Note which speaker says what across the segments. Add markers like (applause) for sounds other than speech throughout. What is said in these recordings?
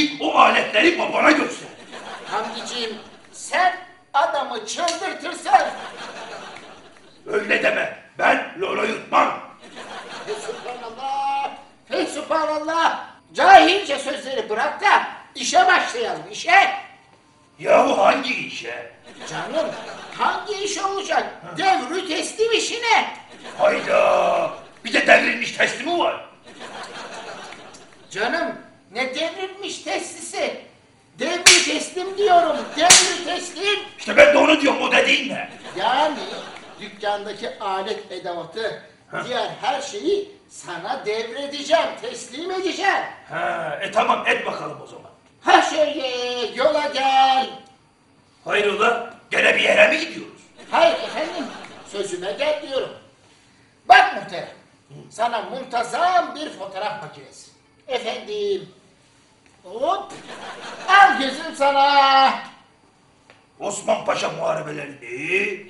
Speaker 1: git o aletleri babana göster.
Speaker 2: Hamdiciğim sen adamı çıldırtırsan
Speaker 1: Öyle deme. Ben Lolo yutmam.
Speaker 2: Fesubhanallah, Fesubhanallah. Cahilce sözleri bırak da işe başlayalım işe.
Speaker 1: Yahu hangi işe?
Speaker 2: Canım hangi iş olacak? Devri teslim işine.
Speaker 1: Hayda. Bir de devrilmiş teslimi var.
Speaker 2: Canım ne devrilmiş teslisi? Devri teslim diyorum, devri teslim.
Speaker 1: İşte ben de onu diyorum o dediğin ne?
Speaker 2: Yani dükkandaki alet edevatı, diğer her şeyi sana devredeceğim, teslim edeceğim.
Speaker 1: Ha, e tamam et bakalım o zaman.
Speaker 2: Ha şöyle yola gel.
Speaker 1: Hayrola gene bir yere mi gidiyoruz?
Speaker 2: Hayır efendim, sözüme gel diyorum. Bak muhterem, sana muntazam bir fotoğraf makinesi. Efendim, hop, al gözüm sana.
Speaker 1: Osman Paşa muharebelerini,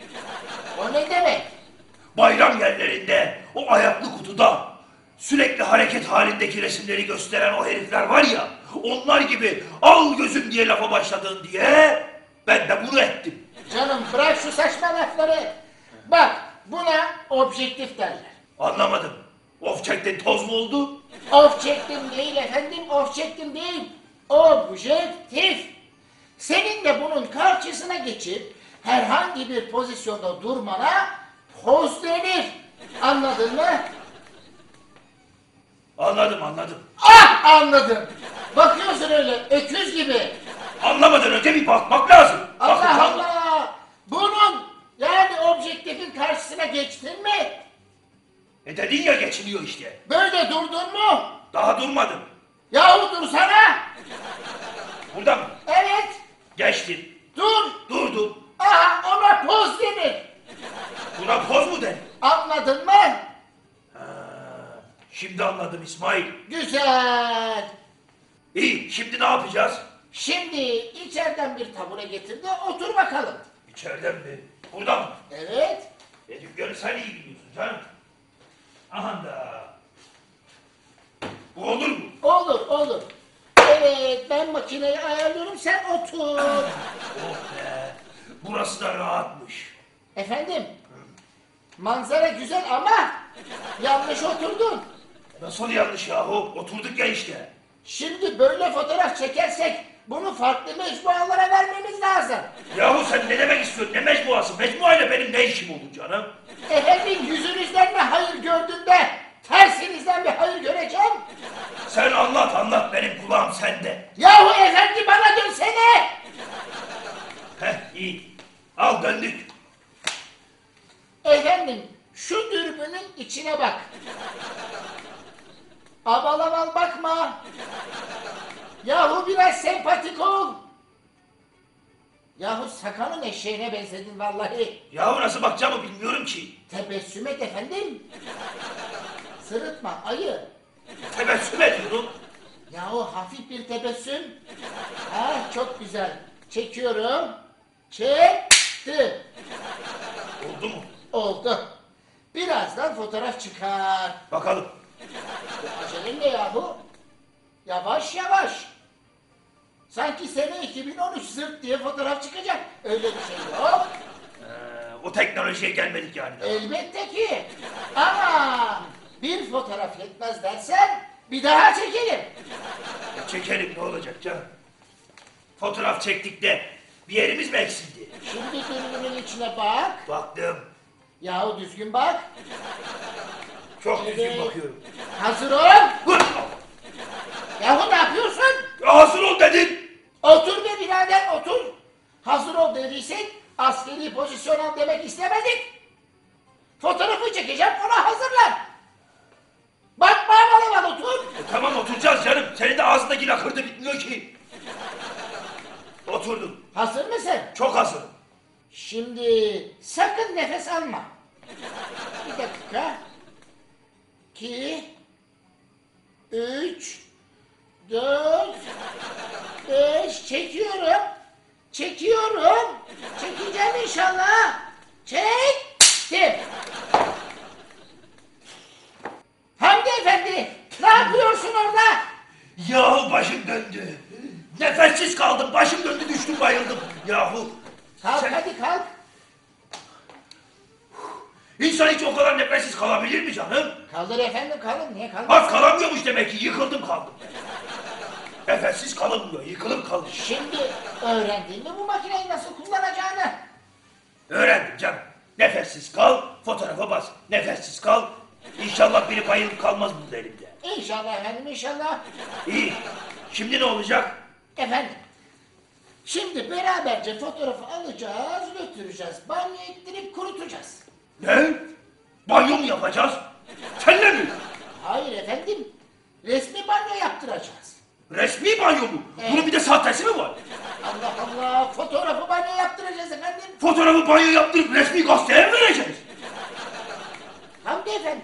Speaker 2: O ne demek?
Speaker 1: bayram yerlerinde, o ayaklı kutuda sürekli hareket halindeki resimleri gösteren o herifler var ya, onlar gibi al gözüm diye lafa başladın diye ben de bunu ettim.
Speaker 2: Canım bırak şu saçma lafları. Bak, buna objektif derler.
Speaker 1: Anlamadım. Of çektin toz mu oldu?
Speaker 2: Of çektim değil efendim, of çektim değil. Objektif. Senin de bunun karşısına geçip herhangi bir pozisyonda durmana poz denir. Anladın mı?
Speaker 1: Anladım anladım.
Speaker 2: Ah anladım. Bakıyorsun öyle öküz gibi.
Speaker 1: Anlamadan önce bir bakmak lazım.
Speaker 2: Allah
Speaker 1: Bakacağım.
Speaker 2: Allah. Bunun yani objektifin karşısına geçtin mi?
Speaker 1: E dedin ya geçiliyor işte.
Speaker 2: Böyle durdun mu?
Speaker 1: Daha durmadım.
Speaker 2: Yahu dursana.
Speaker 1: Burada mı?
Speaker 2: Evet.
Speaker 1: Geçtin.
Speaker 2: Dur.
Speaker 1: Durdun.
Speaker 2: Aha ona poz denir.
Speaker 1: Buna poz mu denir?
Speaker 2: Anladın mı?
Speaker 1: Ha, şimdi anladım İsmail.
Speaker 2: Güzel.
Speaker 1: İyi şimdi ne yapacağız?
Speaker 2: Şimdi içeriden bir tabure getir de otur bakalım.
Speaker 1: İçeriden mi? Burada mı?
Speaker 2: Evet.
Speaker 1: E dükkanı sen iyi biliyorsun canım. Aha da. Bu olur mu?
Speaker 2: Olur olur. Evet ben makineyi ayarlıyorum sen otur.
Speaker 1: Oh be. Burası da rahatmış.
Speaker 2: Efendim manzara güzel ama yanlış oturdun.
Speaker 1: Nasıl yanlış yahu? Oturduk ya işte.
Speaker 2: Şimdi böyle fotoğraf çekersek bunu farklı mecmualara vermemiz lazım.
Speaker 1: Yahu sen ne demek istiyorsun? Ne mecmuası? Mecmuayla benim ne işim olur canım?
Speaker 2: Efendim yüzünüzden mi hayır gördün de tersinizden bir hayır göreceğim?
Speaker 1: Sen anlat anlat benim kulağım sende.
Speaker 2: Yahu efendi bana dönsene.
Speaker 1: Heh iyi. Al döndük.
Speaker 2: Efendim şu dürbünün içine bak. Aval aval bakma. Yahu biraz sempatik ol. Yahu sakalın eşeğine benzedin vallahi.
Speaker 1: Yahu nasıl bakacağımı bilmiyorum ki.
Speaker 2: Tebessüm et efendim. Sırıtma ayı.
Speaker 1: Tebessüm ediyorum.
Speaker 2: Yahu hafif bir tebessüm. Ha çok güzel. Çekiyorum. Çekti.
Speaker 1: Oldu mu?
Speaker 2: Oldu. Birazdan fotoğraf çıkar.
Speaker 1: Bakalım.
Speaker 2: Acelen ne yahu? Yavaş yavaş. Sanki sene 2013 zırt diye fotoğraf çıkacak. Öyle bir şey yok.
Speaker 1: Ee, o teknolojiye gelmedik yani. daha.
Speaker 2: Elbette ki. Ama bir fotoğraf yetmez dersen bir daha çekelim.
Speaker 1: E, çekelim ne olacak canım? Fotoğraf çektik de bir yerimiz mi eksildi?
Speaker 2: Şimdi dürbünün içine bak.
Speaker 1: Baktım.
Speaker 2: Yahu düzgün bak.
Speaker 1: Çok düzgün
Speaker 2: Evet.
Speaker 1: bakıyorum.
Speaker 2: Hazır ol.
Speaker 1: Hıh!
Speaker 2: Yahu ne yapıyorsun?
Speaker 1: Hazır ol dedin.
Speaker 2: Otur be birader otur. Hazır ol dediysek askeri pozisyon al demek istemedik. Fotoğrafı çekeceğim ona hazırlan. Bak bana bana otur.
Speaker 1: E, tamam oturacağız canım. Senin de ağzındaki lakırdı bitmiyor ki. Oturdum.
Speaker 2: Hazır mısın?
Speaker 1: Çok hazır.
Speaker 2: Şimdi sakın nefes alma. Bir dakika. İki, üç, dört, beş. Çekiyorum. Çekiyorum. Çekeceğim inşallah. Çektim. Hamdi Efendi, ne yapıyorsun orada?
Speaker 1: Yahu başım döndü. Nefessiz kaldım. Başım döndü düştüm bayıldım. Yahu.
Speaker 2: Kalk
Speaker 1: sen-
Speaker 2: hadi kalk.
Speaker 1: İnsan hiç o kadar nefessiz kalabilir mi canım?
Speaker 2: Kaldır efendim kalın. Niye kalmadın?
Speaker 1: Bak kalamıyormuş demek ki. Yıkıldım kaldım. Nefessiz kalınmıyor. Yıkılıp kaldım.
Speaker 2: Şimdi öğrendin mi bu makineyi nasıl kullanacağını?
Speaker 1: Öğrendim canım. Nefessiz kal, fotoğrafa bas. Nefessiz kal. İnşallah biri bayılıp kalmaz bunun elimde.
Speaker 2: İnşallah efendim inşallah.
Speaker 1: İyi. Şimdi ne olacak?
Speaker 2: Efendim. Şimdi beraberce fotoğrafı alacağız, götüreceğiz. Banyo ettirip kurutacağız.
Speaker 1: Ne? Banyo mu yapacağız? Senle mi?
Speaker 2: Hayır efendim. Resmi banyo yaptıracağız.
Speaker 1: Resmi banyo mu?
Speaker 2: Evet.
Speaker 1: Bunun bir de sahtesi mi var?
Speaker 2: Allah Allah. Fotoğrafı banyo yaptıracağız efendim.
Speaker 1: Fotoğrafı banyo yaptırıp resmi gazeteye mi vereceğiz?
Speaker 2: Hamdi efendi.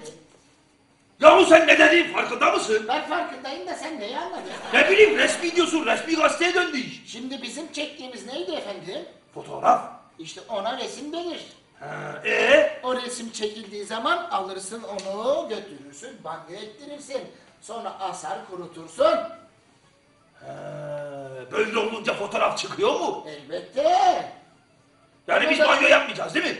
Speaker 1: Yahu sen ne dediğin farkında mısın?
Speaker 2: Ben farkındayım da sen neyi anladın?
Speaker 1: Ne bileyim resmi diyorsun, resmi gazeteye döndü iş.
Speaker 2: Şimdi bizim çektiğimiz neydi efendim?
Speaker 1: Fotoğraf?
Speaker 2: İşte ona resim denir.
Speaker 1: Ha, ee?
Speaker 2: O resim çekildiği zaman alırsın onu götürürsün banyo ettirirsin. Sonra asar kurutursun.
Speaker 1: Ha, böyle olunca fotoğraf çıkıyor mu?
Speaker 2: Elbette.
Speaker 1: Yani biz banyo yapmayacağız değil mi?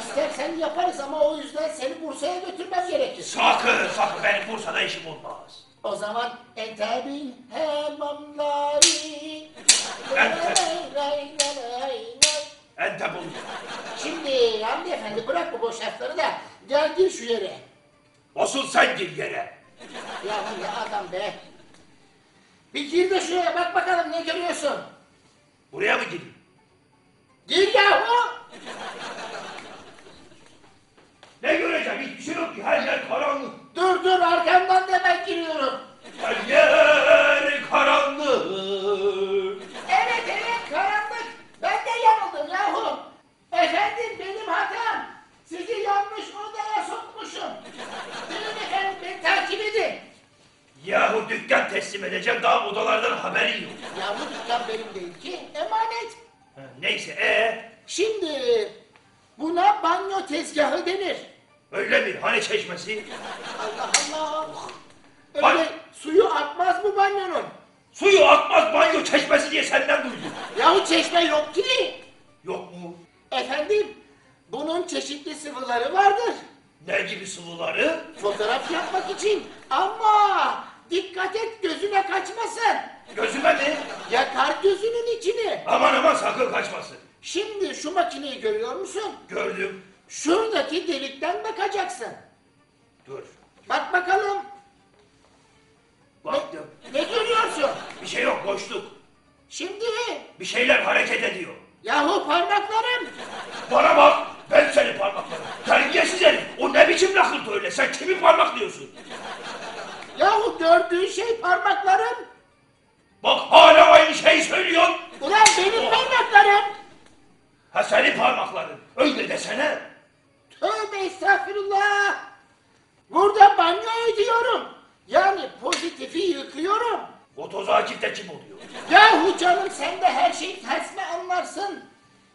Speaker 2: İstersen yaparız ama o yüzden seni Bursa'ya götürmem gerekir.
Speaker 1: Sakın sakın benim Bursa'da işim olmaz.
Speaker 2: O zaman entebil hemamları.
Speaker 1: Entep olur.
Speaker 2: Şimdi Hamdi Efendi bırak bu boş lafları da gel gir şu yere.
Speaker 1: Asıl sen gir yere.
Speaker 2: Ya ya adam be. Bir gir de şuraya bak bakalım ne görüyorsun.
Speaker 1: Buraya mı gireyim?
Speaker 2: Gir yahu.
Speaker 1: Ne göreceğim? Hiçbir şey yok ki. Her yer karanlık.
Speaker 2: Dur dur arkamdan da ben giriyorum.
Speaker 1: Her yer karanlık.
Speaker 2: Evet evet karanlık. Ben de yanıldım yahu. Efendim benim hatam. Sizi yanlış odaya sokmuşum. Buyurun efendim beni takip edin.
Speaker 1: Yahu dükkan teslim edeceğim daha odalardan haberin yok.
Speaker 2: Ya bu dükkan benim değil ki emanet.
Speaker 1: Ha, Neyse ee?
Speaker 2: Şimdi buna banyo tezgahı denir.
Speaker 1: Öyle mi? Hani çeşmesi?
Speaker 2: Allah Allah. Öyle
Speaker 1: Bak.
Speaker 2: suyu akmaz bu banyonun.
Speaker 1: Suyu akmaz banyo çeşmesi diye senden duydum.
Speaker 2: Yahu çeşme yok ki.
Speaker 1: Yok mu?
Speaker 2: Efendim bunun çeşitli sıvıları vardır.
Speaker 1: Ne gibi sıvıları?
Speaker 2: Fotoğraf yapmak için ama dikkat et gözüne kaçmasın.
Speaker 1: Gözüme mi?
Speaker 2: Yakar gözünün içini.
Speaker 1: Aman aman sakın kaçmasın.
Speaker 2: Şimdi şu makineyi görüyor musun?
Speaker 1: Gördüm.
Speaker 2: Şuradaki delikten bakacaksın.
Speaker 1: Dur.
Speaker 2: Bak bakalım. Ne,
Speaker 1: Baktım.
Speaker 2: ne görüyorsun?
Speaker 1: Bir şey yok boşluk.
Speaker 2: Şimdi
Speaker 1: Bir şeyler hareket ediyor.
Speaker 2: yahu parmaklarım.
Speaker 1: Bana bak. Ben senin parmaklarım. Terbiyesiz herif. O ne biçim lakırtı öyle? Sen kimi parmaklıyorsun?
Speaker 2: Yahu gördüğün şey parmaklarım.
Speaker 1: Bak hala aynı şeyi söylüyorsun.
Speaker 2: Ulan benim parmaklarım.
Speaker 1: Ha senin parmakların. Öyle desene.
Speaker 2: Tövbe estağfirullah. Burada banyo ediyorum. Yani pozitifi yıkıyorum.
Speaker 1: O toz Akif'te kim oluyor?
Speaker 2: Yahu canım sen de her şeyi ters mi anlarsın?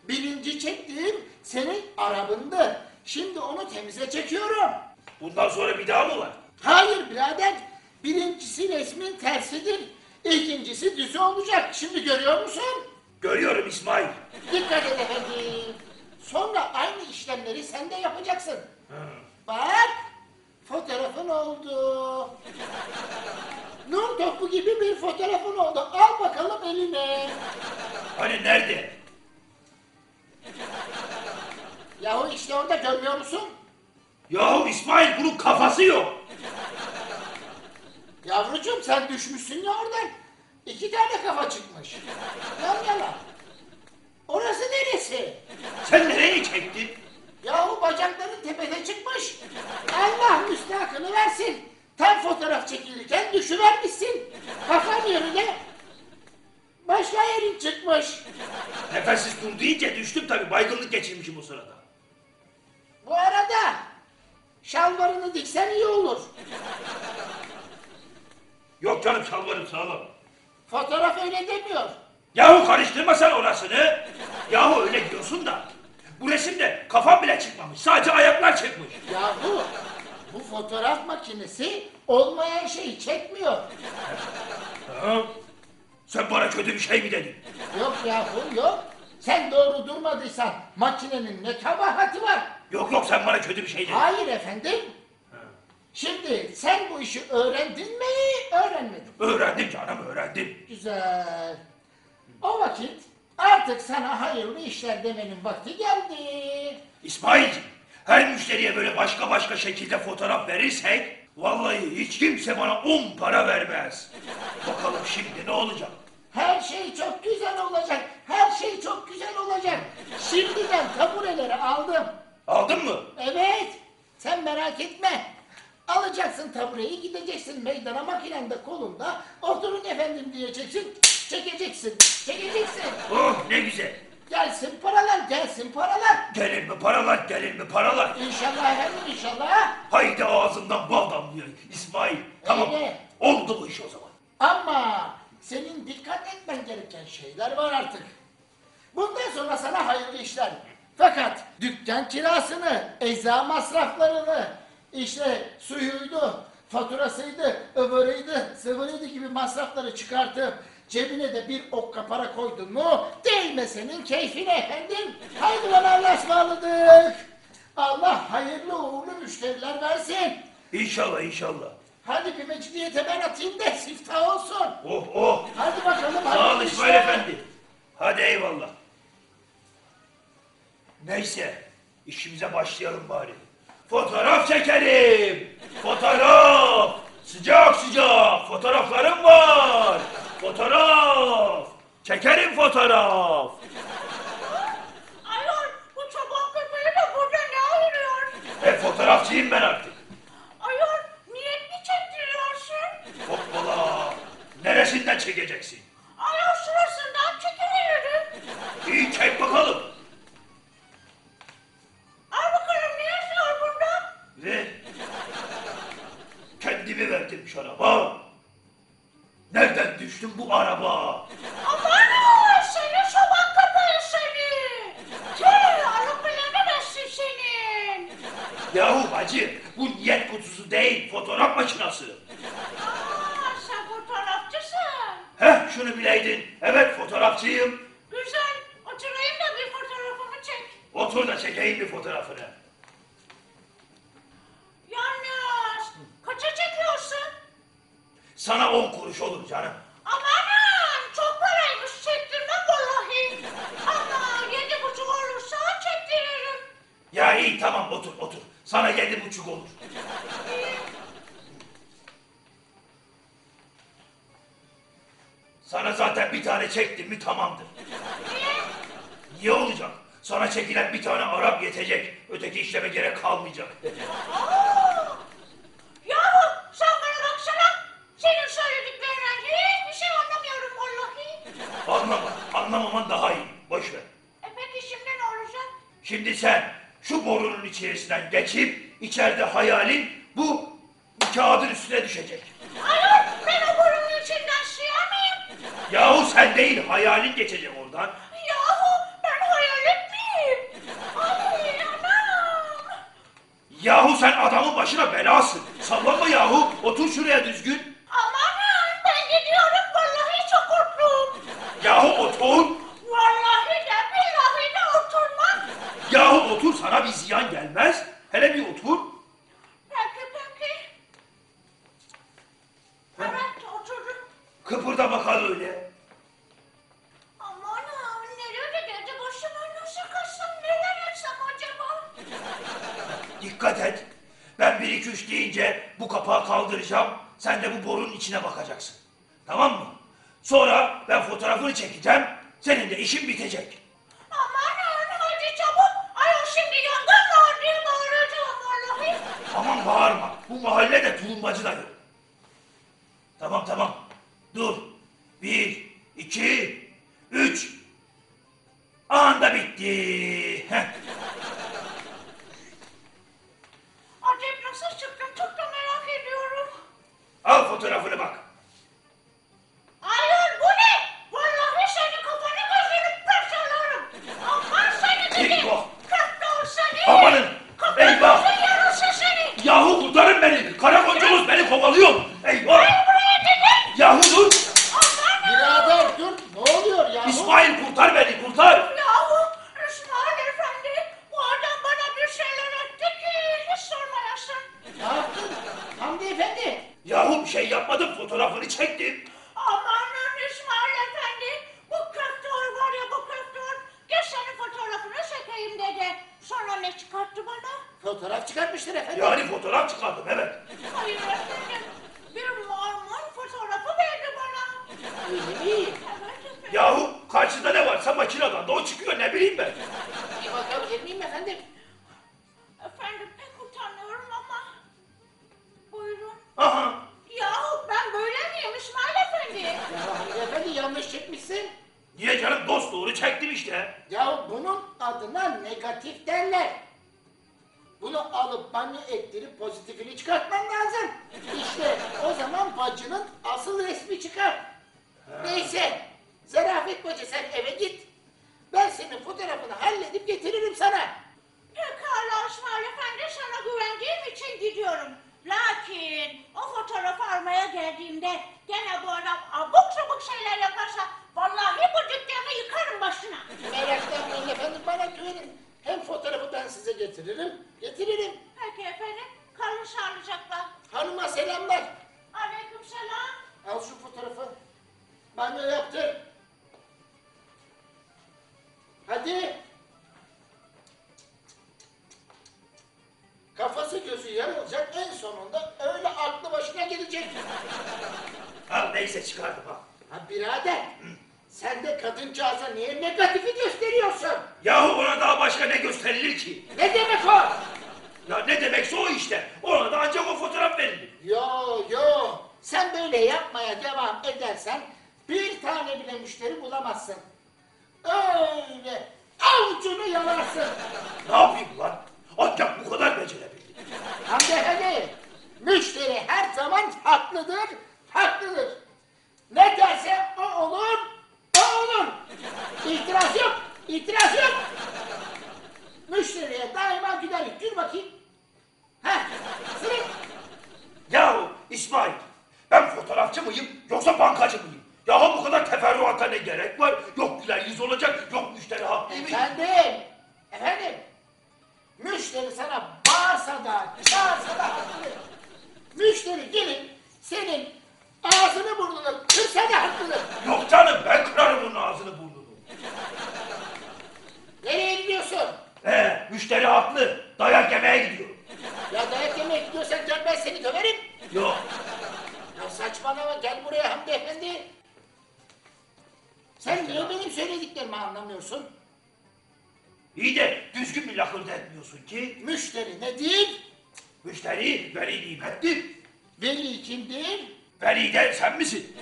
Speaker 2: Birinci çektiğim senin arabındı. Şimdi onu temize çekiyorum.
Speaker 1: Bundan sonra bir daha mı var?
Speaker 2: Hayır birader. Birincisi resmin tersidir. İkincisi düzü olacak. Şimdi görüyor musun?
Speaker 1: Görüyorum İsmail.
Speaker 2: Dikkat et efendim. Sonra aynı işlemleri sen de yapacaksın.
Speaker 1: Ha.
Speaker 2: Bak, fotoğrafın oldu. Nur topu gibi bir fotoğrafın oldu. Al bakalım eline.
Speaker 1: Hani nerede?
Speaker 2: Yahu işte orada görmüyor musun?
Speaker 1: Yahu İsmail bunun kafası yok.
Speaker 2: Yavrucuğum sen düşmüşsün ya oradan. İki tane kafa çıkmış. Yan yana. Orası
Speaker 1: çektin?
Speaker 2: Yahu bacakların tepede çıkmış. Allah müstahakını versin. Tam fotoğraf çekilirken düşüvermişsin. Kafan yerine başka yerin çıkmış.
Speaker 1: Nefessiz dur deyince düştüm tabii. Baygınlık geçirmişim o sırada. Bir şey mi dedin?
Speaker 2: Yok yahu yok. Sen doğru durmadıysan makinenin ne kabahati var?
Speaker 1: Yok yok sen bana kötü bir şey dedin.
Speaker 2: Hayır efendim. Şimdi sen bu işi öğrendin mi, öğrenmedin?
Speaker 1: Öğrendim canım öğrendim.
Speaker 2: Güzel. O vakit artık sana hayırlı işler demenin vakti geldi.
Speaker 1: İsmail'cim her müşteriye böyle başka başka şekilde fotoğraf verirsek vallahi hiç kimse bana on para vermez. Bakalım şimdi ne olacak?
Speaker 2: Her şey çok güzel olacak. Her şey çok güzel olacak. Şimdiden tabureleri aldım.
Speaker 1: Aldın mı?
Speaker 2: Evet. Sen merak etme. Alacaksın tabureyi gideceksin meydana makinende kolunda. Oturun efendim diyeceksin. Çekeceksin. Çekeceksin.
Speaker 1: Oh ne güzel.
Speaker 2: Gelsin paralar gelsin paralar.
Speaker 1: Gelir mi paralar gelir mi paralar?
Speaker 2: İnşallah efendim inşallah.
Speaker 1: Haydi ağzından bal damlıyor İsmail. Tamam
Speaker 2: Öyle.
Speaker 1: oldu bu iş o zaman.
Speaker 2: Ama senin dikkat etmen gereken şeyler var artık. Bundan sonra sana hayırlı işler. Fakat dükkan kirasını, ecza masraflarını, işte suyuydu, faturasıydı, öbürüydü, sıvırıydı gibi masrafları çıkartıp cebine de bir okka para koydun mu değme senin keyfine efendim. Haydi bana Allah'a ısmarladık. Allah hayırlı uğurlu müşteriler versin.
Speaker 1: İnşallah inşallah.
Speaker 2: Hadi bir mecidiyete ben atayım da siftah olsun.
Speaker 1: Oh oh.
Speaker 2: Hadi bakalım.
Speaker 1: Sağ ol İsmail
Speaker 2: işler.
Speaker 1: Efendi. Hadi eyvallah. Neyse, işimize başlayalım bari. Fotoğraf çekelim. Fotoğraf. Sıcak sıcak. Fotoğraflarım var. Fotoğraf. Çekerim fotoğraf.
Speaker 3: Ayol bu çoban köpeği de burada ne arıyor?
Speaker 1: E fotoğrafçıyım ben artık.
Speaker 3: Ayol niyet mi çektiriyorsun?
Speaker 1: Hoppala. Neresinden çekeceksin?
Speaker 3: Ayol şurasından çekiveririm.
Speaker 1: İyi çek bakalım.
Speaker 3: Al bakalım ne yazıyor burada?
Speaker 1: Ve kendimi verdim şaraba. Nereden düştüm bu araba?
Speaker 3: Aman seni çoban köpeği seni. Tüh alıp bilememezsin senin.
Speaker 1: Yahu bacı bu niyet kutusu değil fotoğraf makinesi.
Speaker 3: Aa sen fotoğrafçısın.
Speaker 1: Şunu bileydin. Evet fotoğrafçıyım.
Speaker 3: Güzel oturayım da bir fotoğrafımı çek.
Speaker 1: Otur da çekeyim bir fotoğrafını. Arap yetecek. Öteki işleme gerek kalmayacak. (laughs)
Speaker 3: Yahu sen bana baksana. Senin söylediklerinden hiçbir şey anlamıyorum vallahi.
Speaker 1: Anlama, anlamaman daha iyi. Boş ver.
Speaker 3: E peki şimdi ne olacak?
Speaker 1: Şimdi sen şu borunun içerisinden geçip içeride hayalin bu kağıdın üstüne düşecek.
Speaker 3: Ayol ben o burunun içinden sığar mıyım?
Speaker 1: Yahu sen değil hayalin geçecek oradan.
Speaker 3: Yahu ben hayalet miyim? Ay anam.
Speaker 1: Yahu sen adamın başına belasın. Sallanma yahu. Otur şuraya düzgün.
Speaker 3: Amanın ben gidiyorum vallahi çok korktum.
Speaker 1: Yahu otur.
Speaker 3: Vallahi de billahi de oturmam.
Speaker 1: Yahu otur sana bir ziyan gelmez. Hele bir otur.
Speaker 3: Peki peki. Evet oturdum.
Speaker 1: Kıpırda bakalım öyle. dikkat et. Ben bir iki üç deyince bu kapağı kaldıracağım. Sen de bu borunun içine bakacaksın. Tamam mı? Sonra ben fotoğrafını çekeceğim. Senin de işin bitecek.
Speaker 3: Aman Arif hadi çabuk. Ay
Speaker 1: o şimdi yangın
Speaker 3: var diye bağıracağım vallahi. Aman
Speaker 1: bağırma. Bu mahallede tulumbacı da
Speaker 3: yok. Tamam
Speaker 1: tamam. Dur.
Speaker 3: Bir,
Speaker 2: iki, üç. Anda bitti. Pozitifini çıkartman lazım. İşte o zaman bacının asıl resmi çıkar. Neyse, Zarafet bacı sen eve git. Ben senin fotoğrafını halledip getiririm sana.
Speaker 3: Pekala İsmail Efendi sana güvendiğim için gidiyorum. Lakin o fotoğrafı almaya geldiğimde gene bu adam abuk sabuk şeyler yaparsa vallahi bu dükkanı yıkarım başına.
Speaker 2: Meraklanmayın efendim bana güvenin. Hem fotoğrafı ben size getiririm, getiririm.
Speaker 3: Peki efendim kalın sağlıcakla.
Speaker 2: Hanıma selamlar.
Speaker 3: Aleyküm selam.
Speaker 2: Al şu fotoğrafı. Banyo yaptır. Hadi. Kafası gözü yarılacak en sonunda öyle aklı başına gelecek.
Speaker 1: Ha neyse çıkardım ha.
Speaker 2: Ha birader sen de kadıncağıza niye negatifi gösteriyorsun?
Speaker 1: Yahu ona daha başka ne gösterilir ki?
Speaker 2: Ne demek o?
Speaker 1: Ya ne demekse o işte. Ona da ancak o fotoğraf verilir.
Speaker 2: Yo yo sen böyle yapmaya devam edersen bir tane bile müşteri bulamazsın. Öyle avucunu yalarsın.
Speaker 1: Ne yapayım lan? Ancak bu kadar becerebildim.
Speaker 2: Hamdi Efendi, müşteri her zaman haklıdır, haklıdır. Ne derse o olur, o olur. İtiraz yok, itiraz yok. Müşteriye daima gülerlik. Gül bakayım. Sırık.
Speaker 1: Yahu İsmail ben fotoğrafçı mıyım yoksa bankacı mıyım? Yahu bu kadar teferruata ne gerek var? Yok güler yüz olacak, yok müşteri haklıymış.
Speaker 2: Efendim, efendim. Müşteri sana bağırsa da, çağırsa da haklıdır. Müşteri gelip senin ağzını burnunu kırsa da haklıdır.
Speaker 1: Yok canım ben kırarım onun ağzını Müşteri veli nimettir.
Speaker 2: Veli kim değil?
Speaker 1: Veli de sen misin?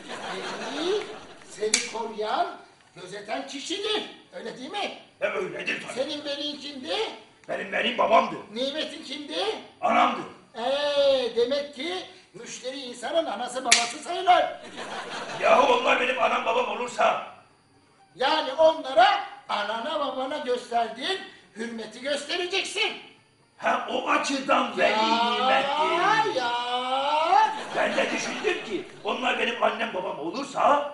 Speaker 2: Veli seni koruyan, gözeten kişidir. Öyle değil mi?
Speaker 1: E öyledir tabii.
Speaker 2: Senin velin kimdi?
Speaker 1: Benim benim babamdı.
Speaker 2: Nimetin kimdi?
Speaker 1: Anamdı.
Speaker 2: Ee, demek ki müşteri insanın anası babası sayılır.
Speaker 1: Yahu onlar benim anam babam olursa
Speaker 2: Yani onlara anana babana gösterdiğin hürmeti göstereceksin.
Speaker 1: Ha o açıdan veli
Speaker 2: Ya
Speaker 1: nimettir.
Speaker 2: ya.
Speaker 1: Ben de düşündüm ki onlar benim annem babam olursa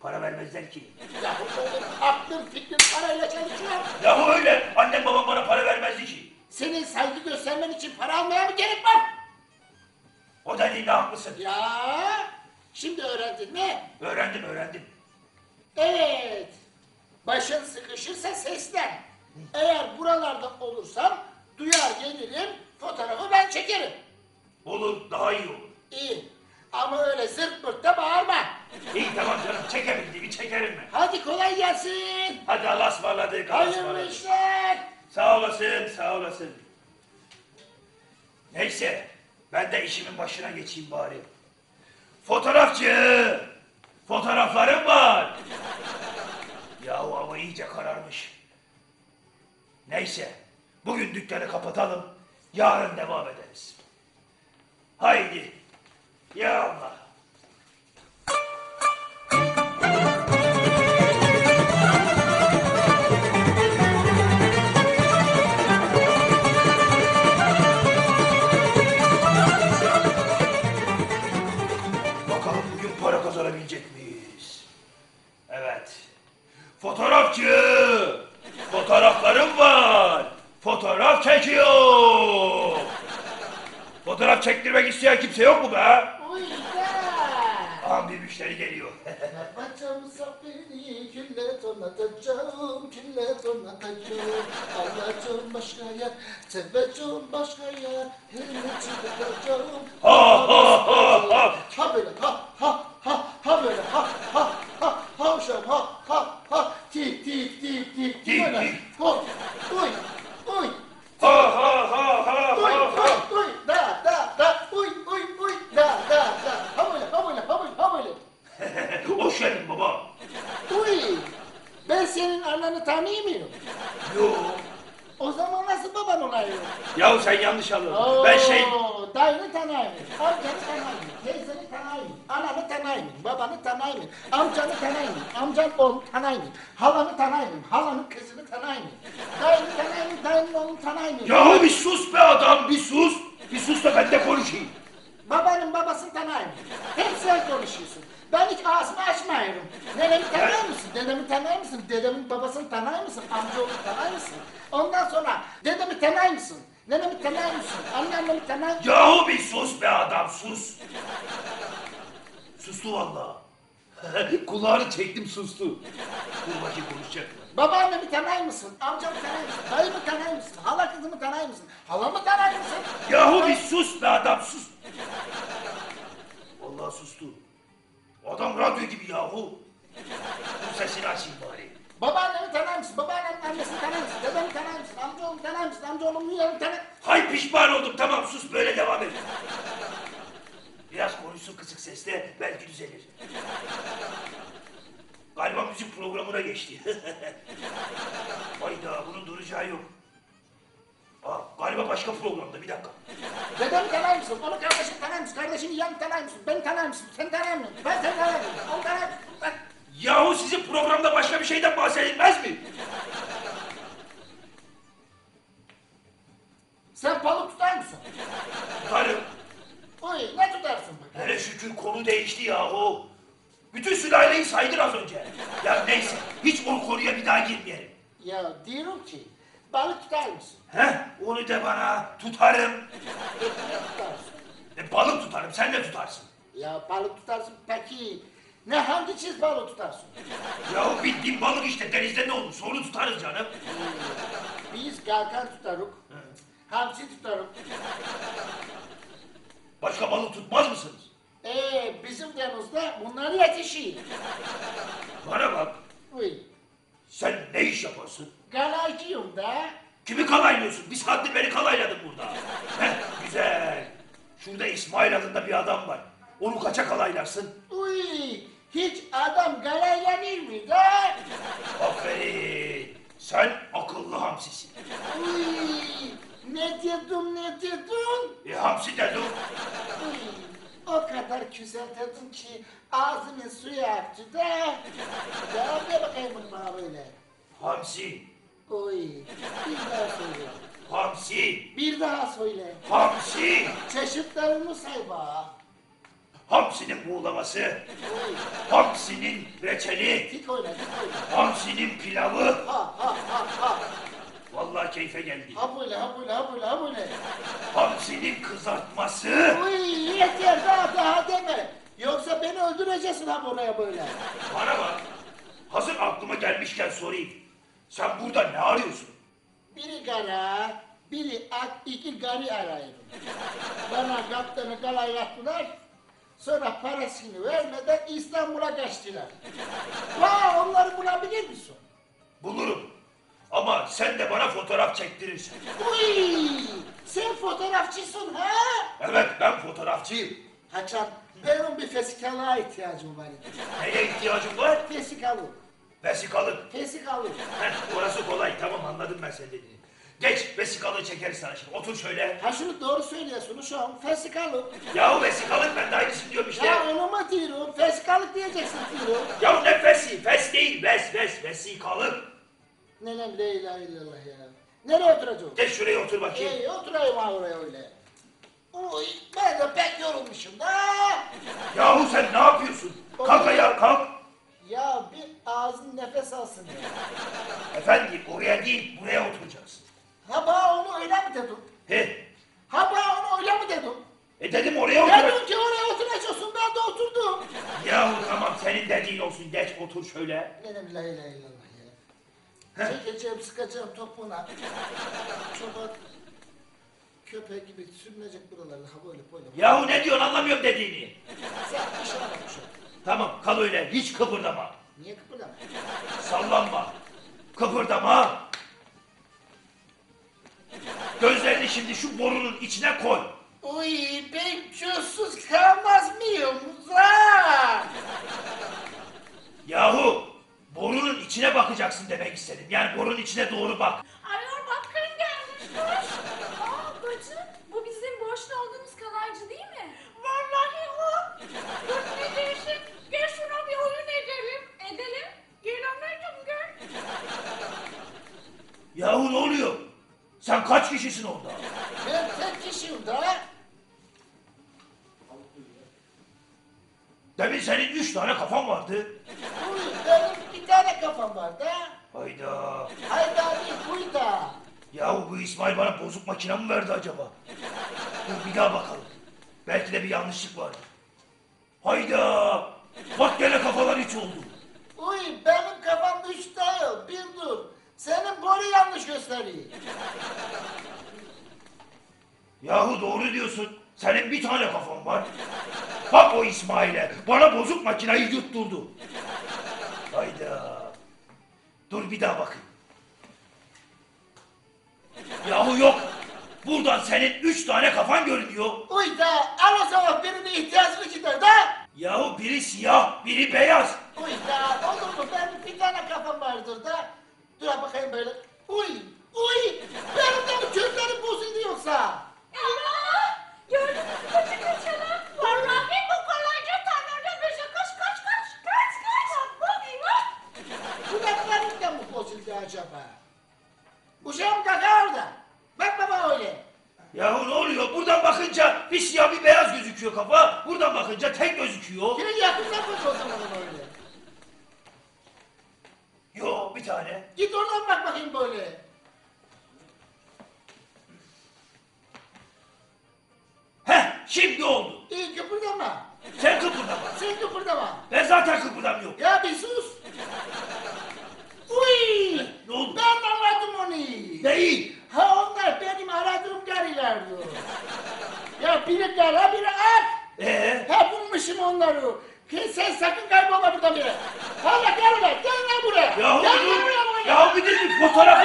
Speaker 1: para vermezler ki.
Speaker 2: Ya oğlum aklın fikrin parayla çalışıyor.
Speaker 1: Yahu öyle annem babam bana para vermezdi ki.
Speaker 2: Senin saygı göstermen için para almaya mı gerek var?
Speaker 1: O dediğinde haklısın.
Speaker 2: Ya şimdi öğrendin mi?
Speaker 1: Öğrendim öğrendim.
Speaker 2: Evet. Başın sıkışırsa seslen. Eğer buralarda olursam duyar gelirim fotoğrafı ben çekerim.
Speaker 1: Olur daha iyi olur.
Speaker 2: İyi. Ama öyle zırt pırt da bağırma.
Speaker 1: İyi tamam canım çekebildiğimi çekerim ben.
Speaker 2: Hadi kolay gelsin.
Speaker 1: Hadi Allah'a ısmarladık. Allah'a
Speaker 2: Hayırlı
Speaker 1: ısmarladık.
Speaker 2: işler.
Speaker 1: Sağ olasın, sağ olasın. Neyse, Ben de işimin başına geçeyim bari. Fotoğrafçı! Fotoğraflarım var. Yahu hava iyice kararmış. Neyse, bugün dükkanı kapatalım, yarın devam ederiz. Haydi, ya Allah. Fotoğraf çekiyor. Fotoğraf çektirmek isteyen kimse yok mu be?
Speaker 2: Uy da.
Speaker 1: Aman bir müşteri geliyor. (laughs)
Speaker 2: Yapacağım safiri külle donatacağım, külle donatacağım. Alacağım başka yer, seveceğim başka yer, hele çıkacağım.
Speaker 1: Ha ha ha ha.
Speaker 2: Ha böyle ha ha ha ha böyle ha ha ha ha uşağım ha ha ha tip tip tip tip
Speaker 1: Tip, tip.
Speaker 2: Oy oy oy
Speaker 1: Ha ha ha ha
Speaker 2: oy
Speaker 1: ha
Speaker 2: oy
Speaker 1: ha.
Speaker 2: oy da da da oy oy oy da da da ha böyle ha böyle ha böyle ha böyle.
Speaker 1: Hoş geldin baba.
Speaker 2: Uy ben senin ananı tanımıyorum.
Speaker 1: Yo.
Speaker 2: O zaman nasıl baban olayım?
Speaker 1: Yahu yanlış anladın. Ben şey...
Speaker 2: Oo, Dayını tanıyayım, amcanı tanıyayım, teyzeni tanıyayım, ananı tanıyayım, babanı tanıyayım, amcanı tanıyayım, amcan oğlu tanıyayım, halanı tanıyayım, halanın kızını tanıyayım, dayını tanıyayım, dayının oğlunu tanıyayım,
Speaker 1: Yahu bir sus be adam bir sus. Bir sus da ben de konuşayım.
Speaker 2: babanın babasını tanıyayım. Hep sen konuşuyorsun. Ben hiç ağzımı açmıyorum. Nenemi tanıyor musun? Dedemi tanıyor musun? Dedemin babasını tanıyor musun? Amcaoğlu tanıyor musun? Ondan sonra dedemi tanıyor musun? Musun? Anneannemi tanıyor musun?
Speaker 1: Yahu bir sus be adam sus. Sustu vallahi. (laughs) Kulağını çektim sustu. Dur bakayım konuşacak mı?
Speaker 2: Babaannemi tanıyor musun? Amcamı tanıyor musun? Dayımı tanıyor musun? Hala kızımı tanıyor musun? Halamı tanıyor musun?
Speaker 1: Yahu bir sus be adam sus. Vallahi sustu. Adam radyo gibi yahu. Dur sesini açayım bari.
Speaker 2: Babaannemi tanıyor musun? Babaannemin annesini tanıyor musun? Dedemi tanıyor musun? Amcaoğlumu tanıyor musun? Amcaoğlumun yerini tanıyor
Speaker 1: Hay pişman oldum tamam sus böyle devam et. Biraz konuşsun kısık sesle belki düzelir. Galiba müzik programına geçti. (laughs) Hayda bunun duracağı yok. Aa, galiba başka programda bir dakika.
Speaker 2: Dedemi tanıyor musun? Onu kardeşini tanıyor musun? Kardeşini yan tanıyor musun? Beni tanıyor musun? Sen tanıyor musun? Ben seni tanıyorum. Onu tanıyor musun? Ben...
Speaker 1: Yahu sizin programda başka bir şeyden bahsedilmez mi?
Speaker 2: Sen balık tutar mısın?
Speaker 1: Tutarım.
Speaker 2: Oy ne tutarsın bak?
Speaker 1: Hele şükür konu değişti yahu. Bütün sülaleyi saydın az önce. Ya neyse hiç o konuya bir daha girmeyelim.
Speaker 2: Ya diyorum ki balık tutar mısın?
Speaker 1: Heh onu de bana tutarım.
Speaker 2: Ne tutarsın?
Speaker 1: E, balık tutarım sen de tutarsın.
Speaker 2: Ya balık tutarsın peki ne hangi çiz balık tutarsın?
Speaker 1: Yahu bildiğin balık işte denizde ne olmuş onu tutarız canım.
Speaker 2: Biz kalkan tutarız. Hamsi tutarız.
Speaker 1: Başka balık tutmaz mısınız?
Speaker 2: Ee, bizim denizde bunlar yetişiyor.
Speaker 1: Bana bak
Speaker 2: Uy,
Speaker 1: sen ne iş yaparsın?
Speaker 2: galaycıyım da.
Speaker 1: Kimi kalaylıyorsun? Bir saattir beni kalayladın burada. Heh güzel. Şurada İsmail adında bir adam var. Onu kaça kalaylarsın?
Speaker 2: Uy, hiç adam galaylanır mı da?
Speaker 1: Aferin. Sen akıllı hamsisin.
Speaker 2: Uy, ne dedim ne dedim?
Speaker 1: E hamsi dedim.
Speaker 2: Uy, o kadar güzel dedim ki ağzımın suyu aktı da. Ya bir bakayım bana böyle.
Speaker 1: Hamsi.
Speaker 2: Uy, bir daha söyle.
Speaker 1: Hamsi.
Speaker 2: Bir daha söyle.
Speaker 1: Hamsi.
Speaker 2: Çeşitlerini say bana.
Speaker 1: Hamsinin buğulaması. Hamsinin reçeli.
Speaker 2: oyna, oyna.
Speaker 1: Hamsinin pilavı.
Speaker 2: Ha ha ha ha.
Speaker 1: Vallahi keyfe geldi.
Speaker 2: Ha böyle, ha böyle, ha böyle, ha böyle.
Speaker 1: Hamsinin kızartması.
Speaker 2: Uy, yeter daha daha deme. Yoksa beni öldüreceksin ha buraya böyle.
Speaker 1: Bana bak. Hazır aklıma gelmişken sorayım. Sen burada ne arıyorsun?
Speaker 2: Biri kara, biri ak, iki gari arıyorum. Bana kaptanı kalaylattılar. Sonra parasını vermeden İstanbul'a kaçtılar. Vay onları bulabilir misin?
Speaker 1: Bulurum. Ama sen de bana fotoğraf çektirirsin.
Speaker 2: Uy, sen fotoğrafçısın ha?
Speaker 1: Evet ben fotoğrafçıyım.
Speaker 2: Haçan, benim bir fesikalığa ihtiyacım var.
Speaker 1: Neye ihtiyacım var?
Speaker 2: Fesikalı,
Speaker 1: Vesikalık.
Speaker 2: fesikalı.
Speaker 1: Heh, orası kolay tamam anladım ben senin dediğini. Geç vesikalığı çekeriz sana şimdi. Otur şöyle.
Speaker 2: Ha şunu doğru söylüyorsun şu an, fesikalı.
Speaker 1: Yahu vesikalık ben de aynısını diyorum işte.
Speaker 2: Ya onu mu diyorum, fesikalık diyeceksin diyorum.
Speaker 1: Yahu ne fesi? Fes değil. Ves ves vesikalık.
Speaker 2: Nenem la ilahe illallah ya. Nereye oturacağım?
Speaker 1: Geç şuraya otur bakayım.
Speaker 2: İyi oturayım ha oraya öyle. Uy, ben de pek yorulmuşum da.
Speaker 1: Yahu sen ne yapıyorsun? Kalk ayağa kalk.
Speaker 2: Ya bir ağzın nefes alsın ya.
Speaker 1: Efendim oraya değil buraya oturacaksın.
Speaker 2: Ha bana onu öyle mi dedim?
Speaker 1: He.
Speaker 2: Ha bana onu öyle mi dedim?
Speaker 1: E dedim oraya otur.
Speaker 2: önce oraya oturacaksın ben de oturdum.
Speaker 1: Yahu tamam senin dediğin olsun. Geç otur şöyle.
Speaker 2: Nenem la ilahe illallah ya. Çekeceğim sıkacağım topuna. Çoban köpek gibi sürünecek buralarda ha böyle böyle.
Speaker 1: Yahu ne diyorsun anlamıyorum dediğini.
Speaker 2: Sen işe bak şu.
Speaker 1: Tamam kal öyle hiç kıpırdama.
Speaker 2: Niye kıpırdama?
Speaker 1: Sallanma. Kıpırdama. Gözlerini şimdi şu borunun içine koy.
Speaker 2: Uy ben çözsüz kalmaz mıyım Uzak?
Speaker 1: Yahu borunun içine bakacaksın demek istedim. Yani borunun içine doğru bak.
Speaker 3: Ayol bakın gelmiş kız.
Speaker 4: Aa bacım, bu bizim borçlu olduğumuz kalaycı değil mi?
Speaker 3: Vallahi o. Kız ne dersin? Gel şuna bir oyun edelim.
Speaker 4: Edelim.
Speaker 3: Gel anacığım gel.
Speaker 1: Yahu ne oluyor? Sen kaç kişisin orada?
Speaker 2: Ben tek kişiyim da.
Speaker 1: Demin senin üç tane kafan vardı.
Speaker 2: Uy benim bir tane kafam var da.
Speaker 1: Hayda.
Speaker 2: Hayda değil buyda.
Speaker 1: Yahu bu İsmail bana bozuk makine mi verdi acaba? Dur bir daha bakalım. Belki de bir yanlışlık vardı. Hayda. Bak gene kafalar üç oldu.
Speaker 2: Uy benim kafam üç değil bir dur. Senin boru yanlış gösteriyor.
Speaker 1: Yahu doğru diyorsun. Senin bir tane kafan var. Bak o İsmail'e. Bana bozuk makineyi yutturdu. Hayda. Dur bir daha bakayım. Yahu yok. Buradan senin üç tane kafan görünüyor.
Speaker 2: Uy da al o zaman birine ihtiyacını gider da.
Speaker 1: Yahu biri siyah, biri beyaz.
Speaker 2: Uy da olur mu benim bir tane kafam vardır da. Dur bakayım böyle. Uy uy benim de mi gözlerim bozuldu yoksa?
Speaker 3: Allah!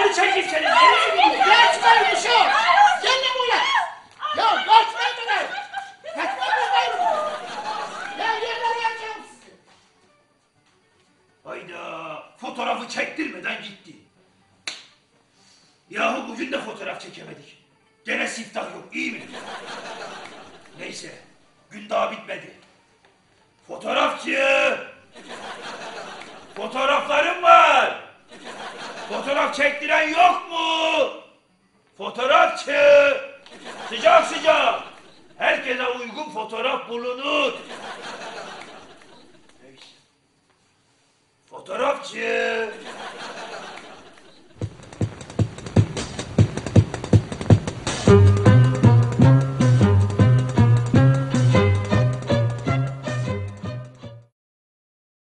Speaker 1: Bir fotoğrafını çekeyim senin. Nereye